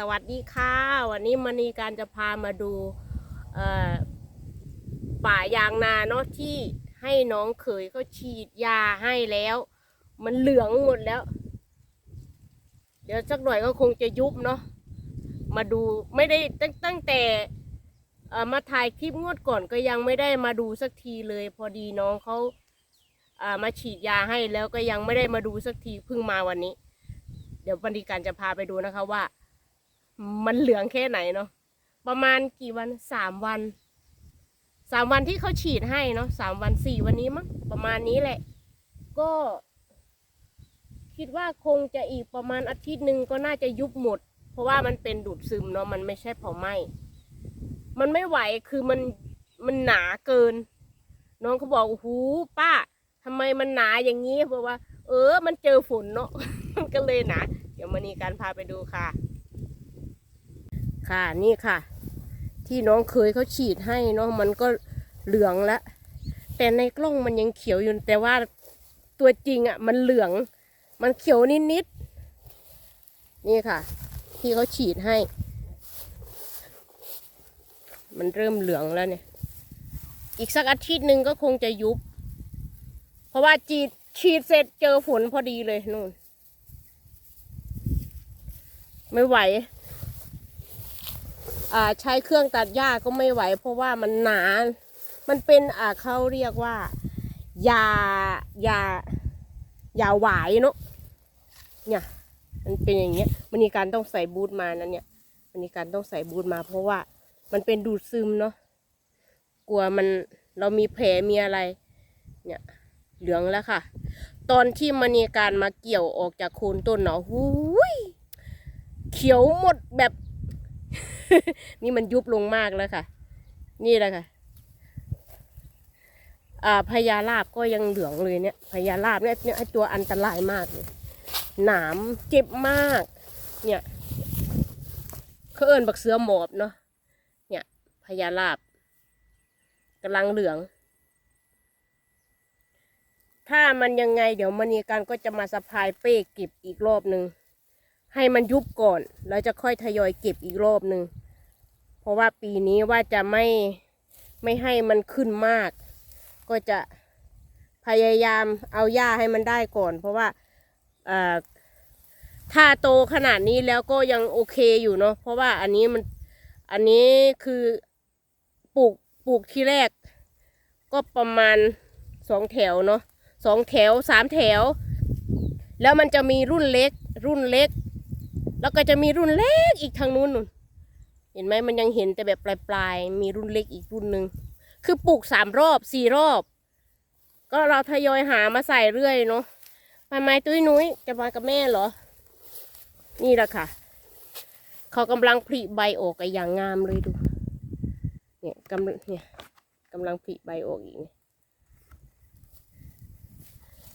สวัสดีค่ะ วันนี้มณีการจะพามาดูป่ายางนาเนาะที่ให้น้องเขยเขาฉีดยาให้แล้ว มันเหลืองหมดแล้ว เดี๋ยวสักหน่อยก็คงจะยุบเนาะมาดูไม่ได้ตั้งตั้งแต่มาถ่ายคลิปงวดก่อนก็ยังไม่ได้มาดูสักทีเลย พอดีน้องเขาอ่ามาฉีดยาให้แล้วก็ยังไม่ได้มาดูสักทีเพิ่งมาวันนี้ เดี๋ยวบริการจะพาไปดูนะคะว่า มันเหลืองแค่ไหนเนาะประมาณกี่วันสามวันสามวันที่เขาฉีดให้เนาะสามวันสี่วันนี้มั้งประมาณนี้แหละ ก็ คิดว่าคงจะอีกประมาณอาทิตย์หนึ่งก็น่าจะยุบหมด เพราะว่ามันเป็นดูดซึมเนาะมันไม่ใช่เผาไหม้มันไม่ไหวคือมันมันหนาเกิน น้องเขาบอกโอ้โหป้าทำไมมันหนาอย่างนี้บอกว่า เออ มันเจอฝนเนาะมันก็เลยหนาเดี๋ยวมานีการพาไปดูค่ะ ค่ะนี่ค่ะ ที่น้องเคยเขาฉีดให้เนาะมันก็เหลืองแล้วแต่ในกล้องมันยังเขียวอยู่แต่ว่าตัวจริงอะ่ะ มันเหลือง มันเขียวนิดๆนี่ค่ะ ที่เขาฉีดให้ มันเริ่มเหลืองแล้วเนี่ย อีกสักอาทิตย์หนึ่งก็คงจะยุบ เพราะว่าจีดฉีดเสร็จเจอฝนพอดีเลยนู่น ไม่ไหว ใช้เครื่องตัดหญ้าก็ไม่ไหว เพราะว่ามันหนา มันเป็นอ่าเขาเรียกว่ายายายาหวายเนาะเนี่ยมันเป็นอย่างเงี้ยมันมีการต้องใส่บูทมานั้นเนี่ยมันมีการต้องใส่บูทมา เพราะว่ามันเป็นดูดซึมเนาะกลัวมันเรามีแผลมีอะไร เนี่ยเหลืองแล้วค่ะ ตอนที่มันมีการมาเกี่ยวออกจากโคนต้นเนาะหูยเขียวหมดแบบ นี่มันยุบลงมากแล้วค่ะ นี่แหละค่ะอ่าพญาลาบก็ยังเหลืองเลยเนี่ยพญาลาบเนี่ยเนี่ยไอตัวอันตรายมากเลยหนามเจ็บมาก เนี่ยเขาเอิญบักเสือหมอบเนาะเนี่ยพญาลาบกำลังเหลือง ถ้ามันยังไงเดี๋ยวมณีการก็จะมาสะพายเป้เก็บอีกรอบหนึ่ง ให้มันยุบก่อนแล้วจะค่อยทยอยเก็บอีกรอบหนึ่งเพราะว่าปีนี้ว่าจะไม่ไม่ให้มันขึ้นมาก ก็จะพยายามเอาหญ้าให้มันได้ก่อน เพราะว่าถ้าโตขนาดนี้แล้วก็ยังโอเคอยู่เนาะเพราะว่าอันนี้มันอันนี้คือปลูกปลูกที่แรก ก็ประมาณสองแถวเนาะสองแถวสามแถว แล้วมันจะมีรุ่นเล็กรุ่นเล็ก แล้วก็จะมีรุ่นเล็กอีกทางนู้นนู่นเห็นไหมมันยังเห็นแต่แบบปลายๆมีรุ่นเล็กอีกรุ่นหนึ่งคือปลูกสามรอบสี่รอบ ก็เราทยอยหามาใส่เรื่อยเนาะไปไม้ตุ้ยนุ้ยจะมากับแม่เหรอ นี่แหละค่ะ เขากำลังผลิใบออกอย่างงามเลยดู เนี่ยกำลังเนี่ยกำลังผลิใบออกอีกเนี่ย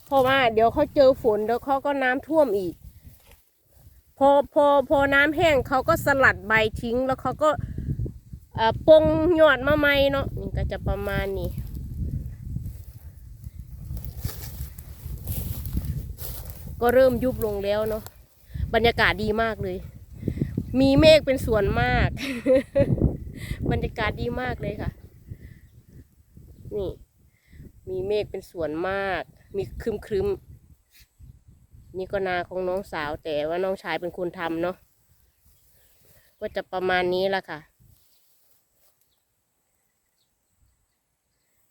เพราะว่าเดี๋ยวเขาเจอฝนเดี๋ยวเขาก็น้ำท่วมอีก พอพอพอน้ำแห้งเขาก็สลัดใบทิ้งแล้วเขาก็เอ่อปงหยอดมาใหม่เนาะนี่ก็จะประมาณนี้ก็เริ่มยุบลงแล้วเนาะบรรยากาศดีมากเลย มีเมฆเป็นส่วนมาก บรรยากาศดีมากเลยค่ะ นี่ มีเมฆเป็นส่วนมาก มีครึมครึมๆ นี่ก็นาของน้องสาวแต่ว่าน้องชายเป็นคนทำเนาะก็จะประมาณนี้ละค่ะ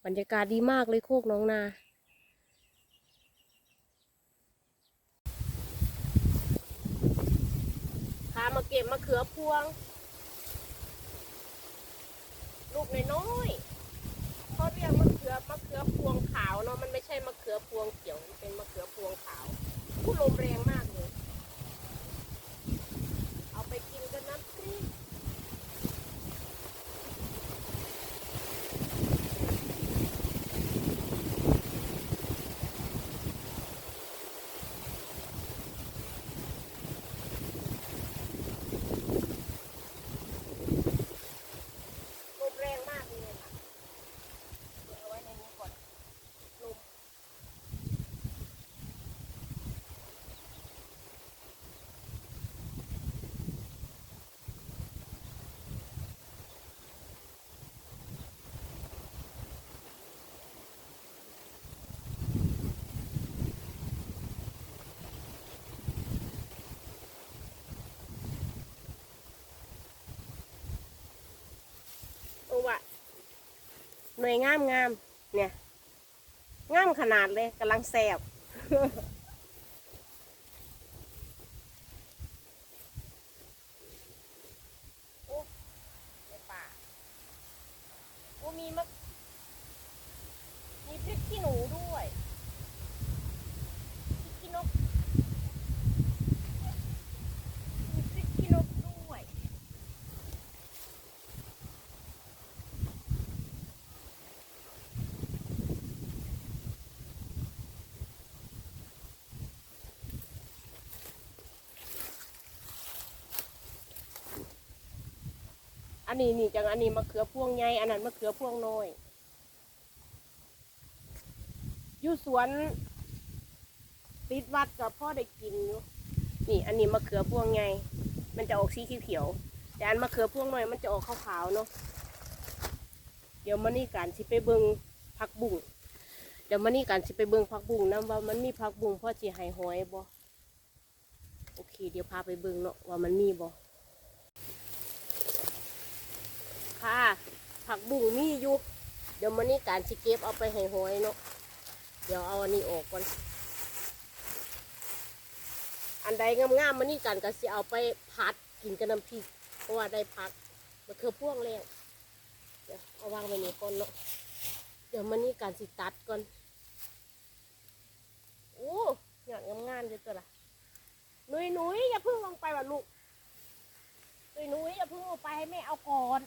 บรรยากาศดีมากเลยโคกน้องนาพามาเก็บมะเขือพวง ลูกน้อยๆเขาเรียกมะเขือมะเขือพวงขาวเนาะมันไม่ใช่มะเขือพวงเขียว เป็นมะเขือพวงขาว ลมแรงมากเลย เอาไปกินกันน้ำพริกลมแรงมากเลยค่ะเดี๋ยวเอาไว้ในนี้ก่อนลม หน่วยงามงามเนี่ยงามขนาดเลยกำลังแสบ โอ้ในป่าโอ้มีมะมีพริกขี้หนูด้วยพริกขี้นกมีพริกขี้นกด้วย อันนี้นี่จังอันนี้มะเขือพวงใหญ่อันนั้นมะเขือพวงน้อยอยู่สวนติดวัดกับพ่อได้กินอยู่นี่ อันนี้มะเขือพวงใหญ่มันจะออกสีเขียวๆแต่อันมะเขือพวงน้อยมันจะออกขาวๆเนาะเดี๋ยวมันนี่การสิไปเบิงผักบุ้งเดี๋ยวมันนี่การสิไปเบิงผักบุ้งนะว่ามันมีผักบุ้งพ่อจีไห้หอยบ่โอเค เดี๋ยวพาไปเบิงเนาะว่ามันมีบ่ ค่ะผักบุ้งมีอยู่ เดี๋ยวมันนี่การสิเก็บเอาไปให้หอยเนาะเดี๋ยวเอาอันนี้ออกก่อน อันใดงามๆมันนี่การก็สิเอาไปผัดกินกับน้ำพริกเพราะว่าได้ผักมะเขือพ่วงแล้วเดี๋ยวเอาวางไว้นี่ก่อนเนาะเดี๋ยวมันนี่การสิตัดก่อนโอ้ยอดงามๆเลยตัวละหนุยนุยอย่าเพิ่งลงไปว่ะลูกหนุยนุยอย่าเพิ่งลงไปให้แม่เอาก่อน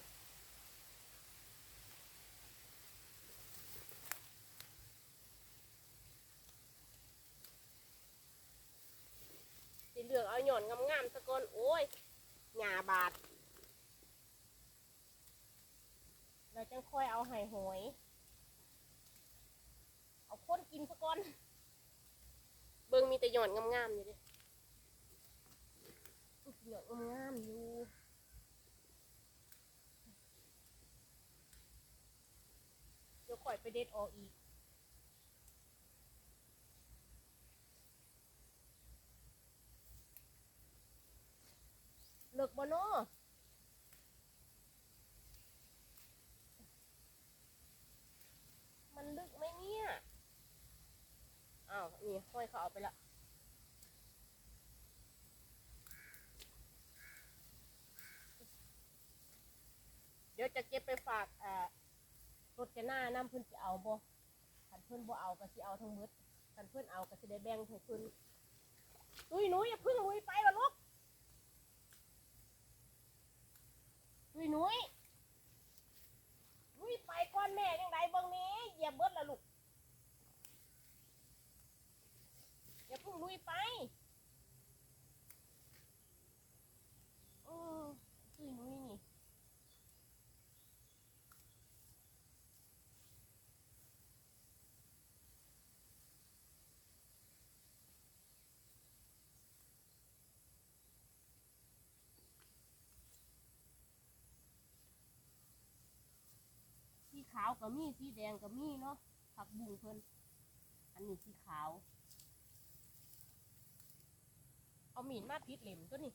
สิเห ลืองเอาหย่อนงามๆสะกอนโอ้ยหญ้าบาด เราจังค่อยเอาไห่หอย เอาคนกินสะกอนเบิ่งมีแต่หย่อนงามๆอยู่ดิหย่อนงามๆอยู่เดี๋ยวค่อยไปเด็ดออกอีก เลิก บ่เนาะมันลึกไหมเนี่ย อ้าว นี่ห้อยเขาเอาไปละเดี๋ยวจะเก็บไปฝากอ่ารถจะหน้าน้ำเพิ่นจะเอาบ่คันเพิ่นบ่เอาก็สิเอาทั้งหมดคันเพิ่นเอาก็สิได้แบ่งให้เพิ่นอุ้ยหนูอย่าเพึ่งลุยไปวะลูก นุยนุยนุยไปก้อนแม่ยังไงเบิ่งนี้เหยียบเบิดละลูกอย่าเพิ่งนุยไปเออนุยนุยนี่สี ขาวก็มีสีแดงก็มีเนาะผักบุ้งเพิ่นอันนี้สีขาว เอามีดมาพิดเหล็มตัวนี้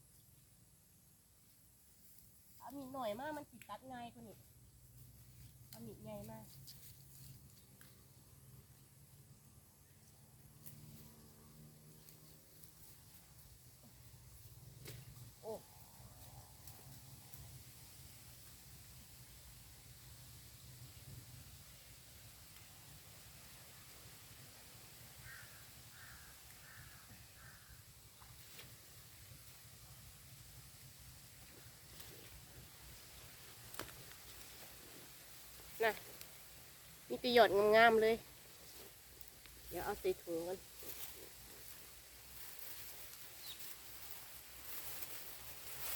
เอามีดหน่อยมากมันติดตัดง่ายกว่านี้เอามีดใหญ่มาก มีประโยชน์งามๆเลย เดี๋ยวเอาใส่ถุงกัน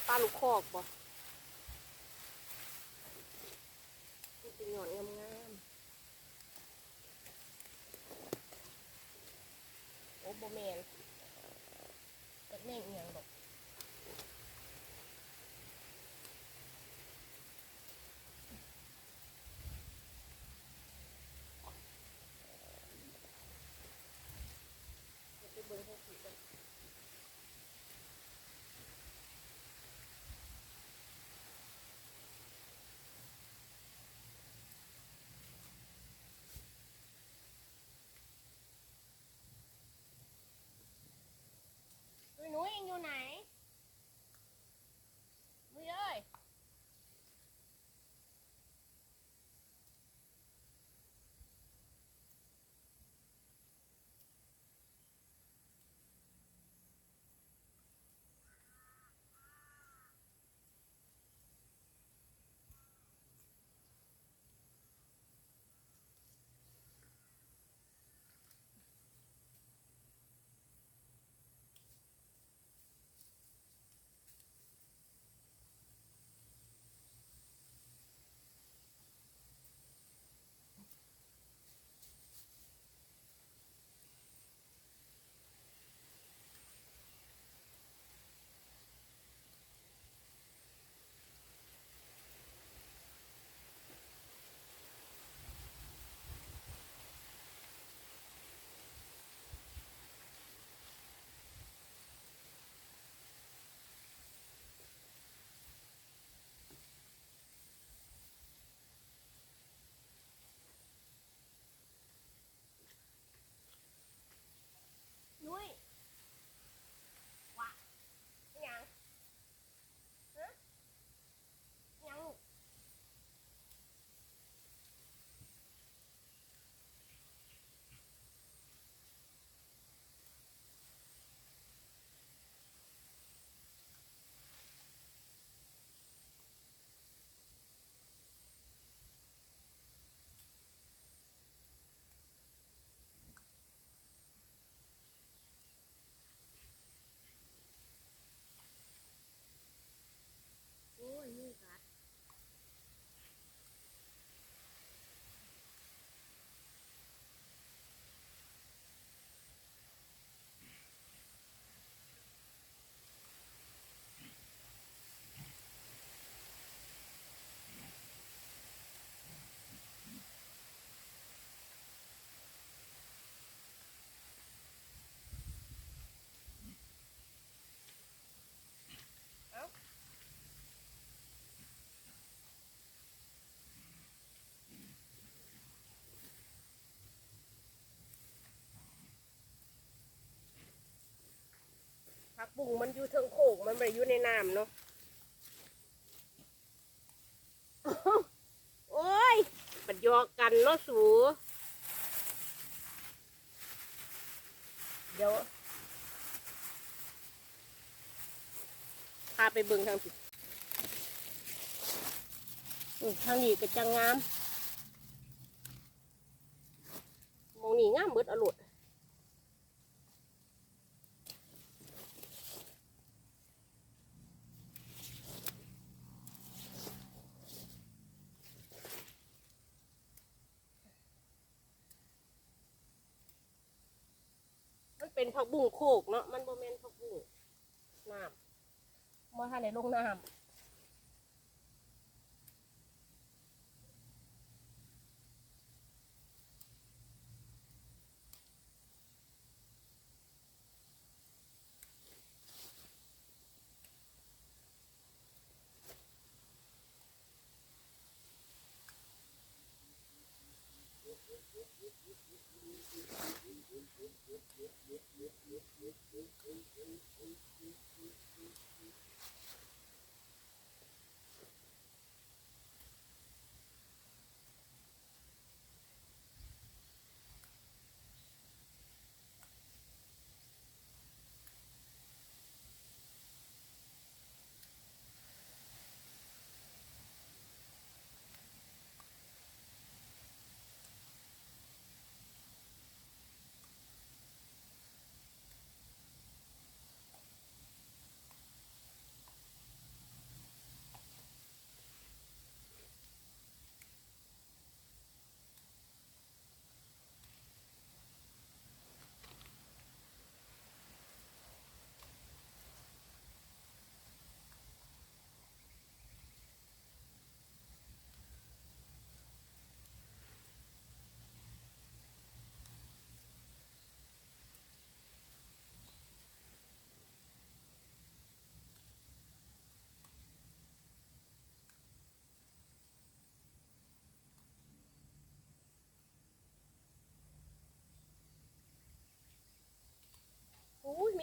ปลาลูกคอกบ่มีประโยชน์งามๆโอ้โบแมนแต่แม่งเอียงด ผักบุ้งมันอยู่เทิงโขกมันไม่ได้อยู่ในน้ำเนาะโอ้ยปัดยอกกันเนาะสูเดี๋ยวพาไปเบิ่งทางผิดทางนี้ก็จะงามมองนี่งามเบิดอรด เป็นผักบุ้งโคกเนาะมันบ่แม่นผักบุ้งน้ำบ่ทันในลงน้ำ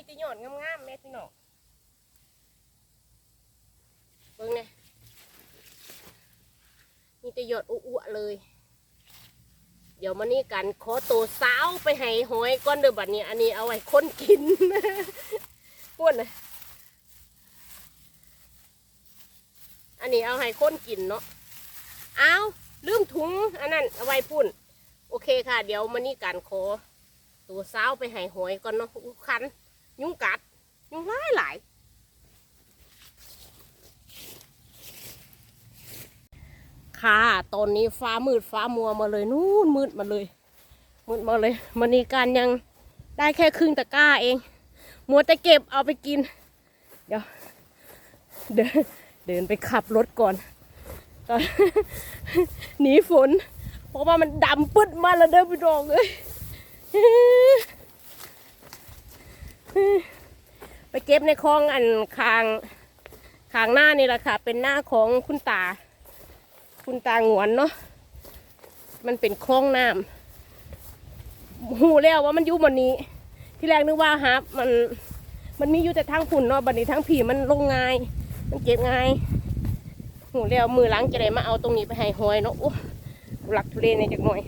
ต่หยอดงามๆแม่พี่น้องเบิ่งเนี่ยมีแต่หยอดอ้วๆเลย เดี๋ยวมานี่กันขอตัวสาวไปให้หอยก้อนเด้อบัดนี้ อันนี้เอาไว้คนกินป้วนนะอันนี้เอาให้คนกินเนาะเอาลืมถุงอันนั้นเอาไว้พุ่น โอเคค่ะ เดี๋ยวมานี่กันขอตัวสาวไปให้หอยก่อนเนาะคัน ยุงกัด ยุงหลายหลายค่ะ ตอนนี้ฟ้ามืดฟ้ามัวมาเลยนู่นมืดมาเลย มืดมาเลยมันนี่การยังได้แค่ครึ่งตะกร้าเอง มัวแต่เก็บเอาไปกิน เดี๋ยว เดินเดินไปขับรถก่อนตอนหนีฝน เพราะว่ามันดำปึ๊ดมาแล้วเด้อพี่น้องเอ้ย ไปเก็บในคลองอันคางคางหน้านี่แหละค่ะ เป็นหน้าของคุณตา คุณตาหงวนเนาะมันเป็นคลองน้ำหูแล้วว่ามันอยู่บนนี้ ที่แรกนึกว่าฮับมันมันมีอยู่แต่ทางผุ่นเนาะบัดนี้ทางผีมันลงง่าย มันเก็บง่ายหูแล้วมือล้างจะได้มาเอาตรงนี้ไปให้หอยเนาะอู้หลักทุเรศในจักหน่อย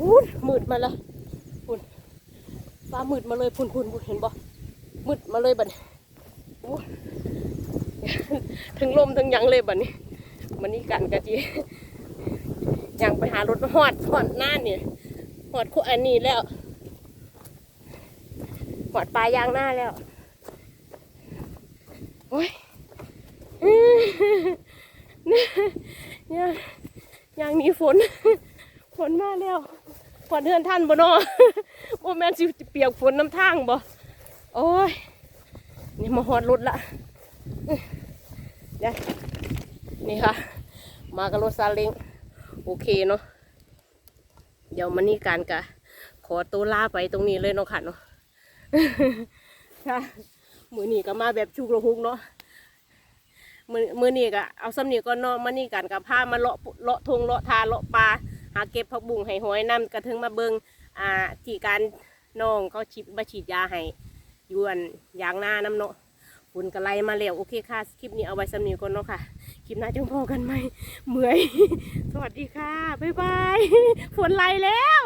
อู้มืดมาและพุ่น ฟ้ามืดมาเลยพุ่นพุ่นพูนเห็นบ่มืดมาเลยบัดนี้ทั้งลมทั้งยังเลยบัดนี้มันนี่กันกะจียังไปหารถหอดหอดหน้าเนี่ยหอดคู่อันนี้แล้วหอดปลายางหน้าแล้วโอ้ยอื้อยังยังหนีฝนฝนมาแล้วฝนเทือนท่านบ่นอ โอ้แม่นสิเปียกฝนน้ำทางบ่โอ้ยนี่มาหอดรถละเดี๋ยนี่ค่ะ มากับรถซาเล้งโอเคเนาะเดี๋ยวมานี่การกะ ขอตัวลาไปตรงนี้เลยเนาะค่ะเนาะค่ะมือนี่ก็มาแบบชุกระหุกเนาะมือมือนี่ก็เอาสำนียก็นาะมานี่กันกับผ้ามาเลาะเลาะทงเลาะทาเลาะปลาหาเก็บผักบุ้งให้หอยน้ำกระทึงมาเบิง อ่าที่การน้องเขาฉีดมาฉีดยาให้ยวนยางหน้าน้ำเนาะฝนกระไลมาแล้วโอเคค่ะ คลิปนี้เอาไว้สำนีก่อนเนาะค่ะ คลิปหน้าจังพอกันไหมเมื่อย สวัสดีค่ะ บ๊ายบาย ฝนไล่แล้ว